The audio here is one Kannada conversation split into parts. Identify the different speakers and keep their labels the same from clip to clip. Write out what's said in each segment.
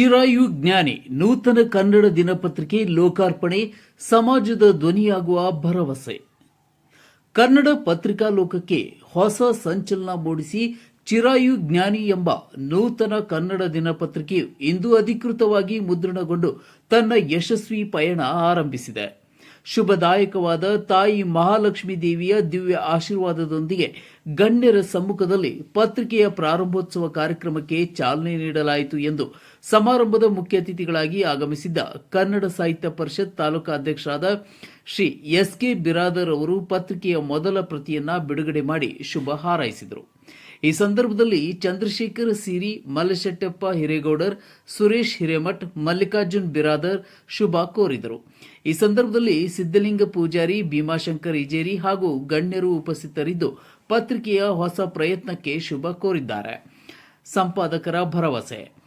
Speaker 1: ಚಿರಾಯು ಜ್ಞಾನಿ ನೂತನ ಕನ್ನಡ ದಿನಪತ್ರಿಕೆ ಲೋಕಾರ್ಪಣೆ, ಸಮಾಜದ ಧ್ವನಿಯಾಗುವ ಭರವಸೆ. ಕನ್ನಡ ಪತ್ರಿಕಾ ಲೋಕಕ್ಕೆ ಹೊಸ ಸಂಚಲನ ಮೂಡಿಸಿ ಚಿರಾಯು ಜ್ಞಾನಿ ಎಂಬ ನೂತನ ಕನ್ನಡ ದಿನಪತ್ರಿಕೆಯು ಇಂದು ಅಧಿಕೃತವಾಗಿ ಮುದ್ರಣಗೊಂಡು ತನ್ನ ಯಶಸ್ವಿ ಪಯಣ ಆರಂಭಿಸಿದೆ. ಶುಭದಾಯಕವಾದ ತಾಯಿ ಮಹಾಲಕ್ಷ್ಮಿ ದೇವಿಯ ದಿವ್ಯ ಆಶೀರ್ವಾದದೊಂದಿಗೆ ಗಣ್ಯರ ಸಮ್ಮುಖದಲ್ಲಿ ಪತ್ರಿಕೆಯ ಪ್ರಾರಂಭೋತ್ಸವ ಕಾರ್ಯಕ್ರಮಕ್ಕೆ ಚಾಲನೆ ನೀಡಲಾಯಿತು ಎಂದು ಸಮಾರಂಭದ ಮುಖ್ಯ ಅತಿಥಿಗಳಾಗಿ ಆಗಮಿಸಿದ್ದ ಕನ್ನಡ ಸಾಹಿತ್ಯ ಪರಿಷತ್ ತಾಲೂಕಾ ಅಧ್ಯಕ್ಷರಾದ ಶ್ರೀ ಎಸ್ ಕೆ ಬಿರಾದರ್ ಅವರು ಪತ್ರಿಕೆಯ ಮೊದಲ ಪ್ರತಿಯನ್ನ ಬಿಡುಗಡೆ ಮಾಡಿ ಶುಭ ಹಾರೈಸಿದರು. ಈ ಸಂದರ್ಭದಲ್ಲಿ ಚಂದ್ರಶೇಖರ್ ಸಿರಿ, ಮಲ್ಲಶೆಟ್ಟಪ್ಪ ಹಿರೇಗೌಡರ್, ಸುರೇಶ್ ಹಿರೇಮಠ್, ಮಲ್ಲಿಕಾರ್ಜುನ್ ಬಿರಾದರ್ ಶುಭ ಕೋರಿದರು. ಈ ಸಂದರ್ಭದಲ್ಲಿ ಸಿದ್ದಲಿಂಗ ಪೂಜಾರಿ ಭೀಮಾಶಂಕರ್ ಇಜೇರಿ ಹಾಗೂ ಗಣ್ಯರು ಉಪಸ್ಥಿತರಿದ್ದು ಪತ್ರಿಕೆಯ ಹೊಸ ಪ್ರಯತ್ನಕ್ಕೆ ಶುಭ ಕೋರಿದ್ದಾರೆ. ಸಂಪಾದಕರ ಭರವಸೆ.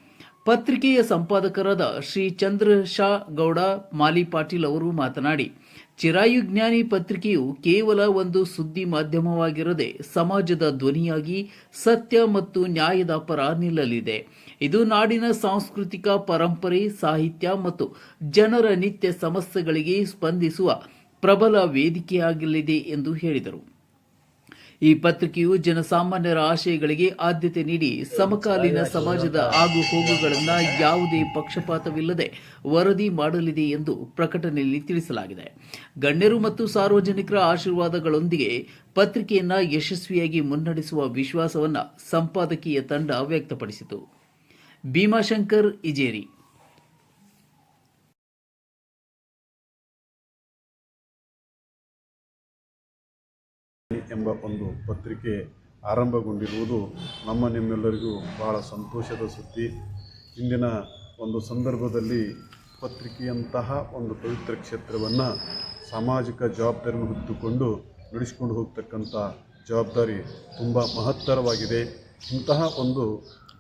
Speaker 1: ಪತ್ರಿಕೆಯ ಸಂಪಾದಕರಾದ ಶ್ರೀ ಚಂದ್ರಶಾ ಗೌಡ, ಮಾಲಿ ಪಾಟೀಲ್ ಅವರು ಮಾತನಾಡಿ, ಚಿರಾಯು ಜ್ಞಾನಿ ಪತ್ರಿಕೆಯು ಕೇವಲ ಒಂದು ಸುದ್ದಿ ಮಾಧ್ಯಮವಾಗಿರದೆ ಸಮಾಜದ ಧ್ವನಿಯಾಗಿ ಸತ್ಯ ಮತ್ತು ನ್ಯಾಯದ ಪರ ನಿಲ್ಲಲಿದೆ. ಇದು ನಾಡಿನ ಸಾಂಸ್ಕೃತಿಕ ಪರಂಪರೆ, ಸಾಹಿತ್ಯ ಮತ್ತು ಜನರ ನಿತ್ಯ ಸಮಸ್ಯೆಗಳಿಗೆ ಸ್ಪಂದಿಸುವ ಪ್ರಬಲ ವೇದಿಕೆಯಾಗಲಿದೆ ಎಂದು ಹೇಳಿದರು. ಈ ಪತ್ರಿಕೆಯು ಜನಸಾಮಾನ್ಯರ ಆಶಯಗಳಿಗೆ ಆದ್ಯತೆ ನೀಡಿ ಸಮಕಾಲೀನ ಸಮಾಜದ ಆಗು ಹೋಗುಗಳನ್ನು ಯಾವುದೇ ಪಕ್ಷಪಾತವಿಲ್ಲದೆ ವರದಿ ಮಾಡಲಿದೆ ಎಂದು ಪ್ರಕಟಣೆಯಲ್ಲಿ ತಿಳಿಸಲಾಗಿದೆ. ಗಣ್ಯರು ಮತ್ತು ಸಾರ್ವಜನಿಕರ ಆಶೀರ್ವಾದಗಳೊಂದಿಗೆ ಪತ್ರಿಕೆಯನ್ನು ಯಶಸ್ವಿಯಾಗಿ ಮುನ್ನಡೆಸುವ ವಿಶ್ವಾಸವನ್ನು ಸಂಪಾದಕೀಯ ತಂಡ ವ್ಯಕ್ತಪಡಿಸಿತು. ಭೀಮಾಶಂಕರ್ ಇಜೇರಿ
Speaker 2: ಎಂಬ ಒಂದು ಪತ್ರಿಕೆ ಆರಂಭಗೊಂಡಿರುವುದು ನಮ್ಮ ನಿಮ್ಮೆಲ್ಲರಿಗೂ ಬಹಳ ಸಂತೋಷದ ಸುದ್ದಿ. ಇಂದಿನ ಒಂದು ಸಂದರ್ಭದಲ್ಲಿ ಪತ್ರಿಕೆಯಂತಹ ಒಂದು ಪವಿತ್ರ ಕ್ಷೇತ್ರವನ್ನು ಸಾಮಾಜಿಕ ಜವಾಬ್ದಾರಿಯನ್ನು ಹೊತ್ತುಕೊಂಡು ನಡೆಸಿಕೊಂಡು ಹೋಗ್ತಕ್ಕಂಥ ಜವಾಬ್ದಾರಿ ತುಂಬ ಮಹತ್ತರವಾಗಿದೆ. ಇಂತಹ ಒಂದು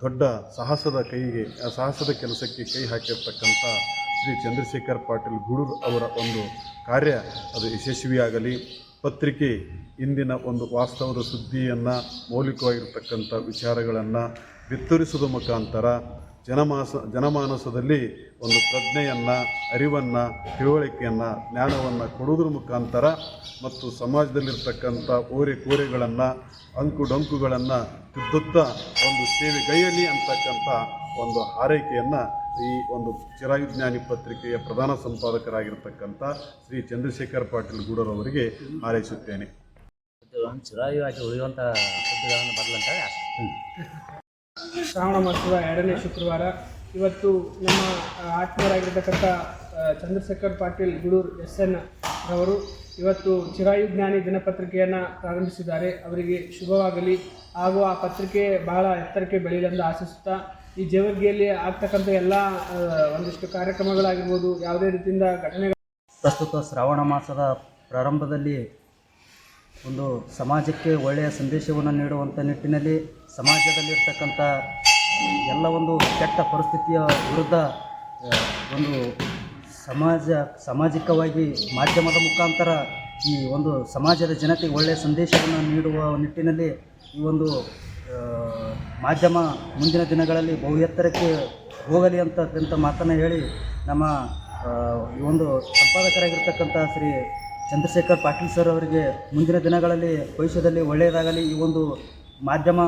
Speaker 2: ದೊಡ್ಡ ಸಾಹಸದ ಕೈಗೆ, ಸಾಹಸದ ಕೆಲಸಕ್ಕೆ ಕೈ ಹಾಕಿರ್ತಕ್ಕಂಥ ಶ್ರೀ ಚಂದ್ರಶೇಖರ್ ಪಾಟೀಲ್ ಗೂಡೂರು ಅವರ ಒಂದು ಕಾರ್ಯ ಅದು ಯಶಸ್ವಿಯಾಗಲಿ. ಪತ್ರಿಕೆ ಇಂದಿನ ಒಂದು ವಾಸ್ತವದ ಸುದ್ದಿಯನ್ನು ಮೌಲಿಕವಾಗಿರ್ತಕ್ಕಂಥ ವಿಚಾರಗಳನ್ನು ಬಿತ್ತರಿಸುವ ಮುಖಾಂತರ ಜನಮಾಸ ಜನಮಾನಸದಲ್ಲಿ ಒಂದು ಪ್ರಜ್ಞೆಯನ್ನು ಅರಿವನ್ನು ತಿಳುವಳಿಕೆಯನ್ನು ಜ್ಞಾನವನ್ನು ಕೊಡುವುದರ ಮುಖಾಂತರ ಮತ್ತು ಸಮಾಜದಲ್ಲಿರ್ತಕ್ಕಂಥ ಓರೆ ಕೋರೆಗಳನ್ನು ಅಂಕು ಡೊಂಕುಗಳನ್ನು ತಿದ್ದುತ್ತಾ ಒಂದು ಸೇವೆಗೈಯಲಿ ಅಂತಕ್ಕಂಥ ಒಂದು ಹಾರೈಕೆಯನ್ನು ಈ ಒಂದು ಚಿರಾಯುಜ್ಞಾನಿ ಪತ್ರಿಕೆಯ ಪ್ರಧಾನ ಸಂಪಾದಕರಾಗಿರ್ತಕ್ಕಂಥ ಶ್ರೀ ಚಂದ್ರಶೇಖರ್ ಪಾಟೀಲ್ ಗೂಡರವರಿಗೆ ಹಾರೈಸುತ್ತೇನೆ.
Speaker 3: ಚಿರಾಯು ಆಗಿ ಉಳಿಯುವಂಥ ಸುದ್ದಿಗಳನ್ನು
Speaker 4: ಶ್ರಾವಣ ಮಾಸದ ಎರಡನೇ ಶುಕ್ರವಾರ. ಇವತ್ತು ನಮ್ಮ ಆತ್ಮೀಯರಾಗಿರ್ತಕ್ಕಂಥ ಚಂದ್ರಶೇಖರ್ ಪಾಟೀಲ್ ಗುಡೂರ್ ಎಸ್ ಎನ್ ರವರು ಇವತ್ತು ಚಿರಾಯು ಜ್ಞಾನಿ ದಿನಪತ್ರಿಕೆಯನ್ನು ಪ್ರಾರಂಭಿಸಿದ್ದಾರೆ. ಅವರಿಗೆ ಶುಭವಾಗಲಿ. ಹಾಗೂ ಆ ಪತ್ರಿಕೆ ಬಹಳ ಎತ್ತರಕ್ಕೆ ಬೆಳೆಯಲೆಂದು ಆಶಿಸುತ್ತಾ, ಈ ಜೇವರ್ಗಿಯಲ್ಲಿ ಆಗ್ತಕ್ಕಂಥ ಎಲ್ಲ ಒಂದಿಷ್ಟು ಕಾರ್ಯಕ್ರಮಗಳಾಗಿರ್ಬೋದು, ಯಾವುದೇ ರೀತಿಯಿಂದ ಘಟನೆಗಳು
Speaker 3: ಪ್ರಸ್ತುತ ಶ್ರಾವಣ ಮಾಸದ ಪ್ರಾರಂಭದಲ್ಲಿ ಒಂದು ಸಮಾಜಕ್ಕೆ ಒಳ್ಳೆಯ ಸಂದೇಶವನ್ನು ನೀಡುವಂಥ ನಿಟ್ಟಿನಲ್ಲಿ ಸಮಾಜದಲ್ಲಿರ್ತಕ್ಕಂಥ ಎಲ್ಲ ಒಂದು ಕೆಟ್ಟ ಪರಿಸ್ಥಿತಿಯ ವಿರುದ್ಧ ಒಂದು ಸಮಾಜ, ಸಾಮಾಜಿಕವಾಗಿ ಮಾಧ್ಯಮದ ಮುಖಾಂತರ ಈ ಒಂದು ಸಮಾಜದ ಜನತೆಗೆ ಒಳ್ಳೆಯ ಸಂದೇಶವನ್ನು ನೀಡುವ ನಿಟ್ಟಿನಲ್ಲಿ ಈ ಒಂದು ಮಾಧ್ಯಮ ಮುಂದಿನ ದಿನಗಳಲ್ಲಿ ಬಹು ಎತ್ತರಕ್ಕೆ ಹೋಗಲಿ ಅಂತಕ್ಕಂಥ ಮಾತನ್ನು ಹೇಳಿ ನಮ್ಮ ಈ ಒಂದು ಸಂಪಾದಕರಾಗಿರ್ತಕ್ಕಂಥ ಶ್ರೀ ಚಂದ್ರಶೇಖರ್ ಪಾಟೀಲ್ ಸರ್ ಅವರಿಗೆ ಮುಂದಿನ ದಿನಗಳಲ್ಲಿ ಭವಿಷ್ಯದಲ್ಲಿ ಒಳ್ಳೆಯದಾಗಲಿ ಈ ಒಂದು ಮಾಧ್ಯಮ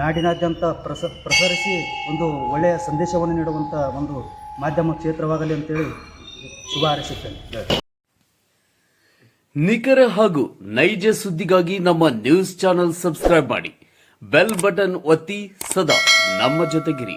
Speaker 3: ನಾಡಿನಾದ್ಯಂತ ಪ್ರಸ, ಪ್ರಸರಿಸಿ ಒಂದು ಒಳ್ಳೆಯ ಸಂದೇಶವನ್ನು ನೀಡುವಂಥ ಒಂದು ಮಾಧ್ಯಮ ಕ್ಷೇತ್ರವಾಗಲಿ ಅಂತೇಳಿ ಶುಭ ಹಾರೈಸುತ್ತೇನೆ.
Speaker 1: ನಿಖರ ಹಾಗೂ ನೈಜ ಸುದ್ದಿಗಾಗಿ ನಮ್ಮ ನ್ಯೂಸ್ ಚಾನೆಲ್ ಸಬ್ಸ್ಕ್ರೈಬ್ ಮಾಡಿ. ಬೆಲ್ ಬಟನ್ ಒತ್ತಿ ಸದಾ ನಮ್ಮ ಜೊತೆಗಿರಿ.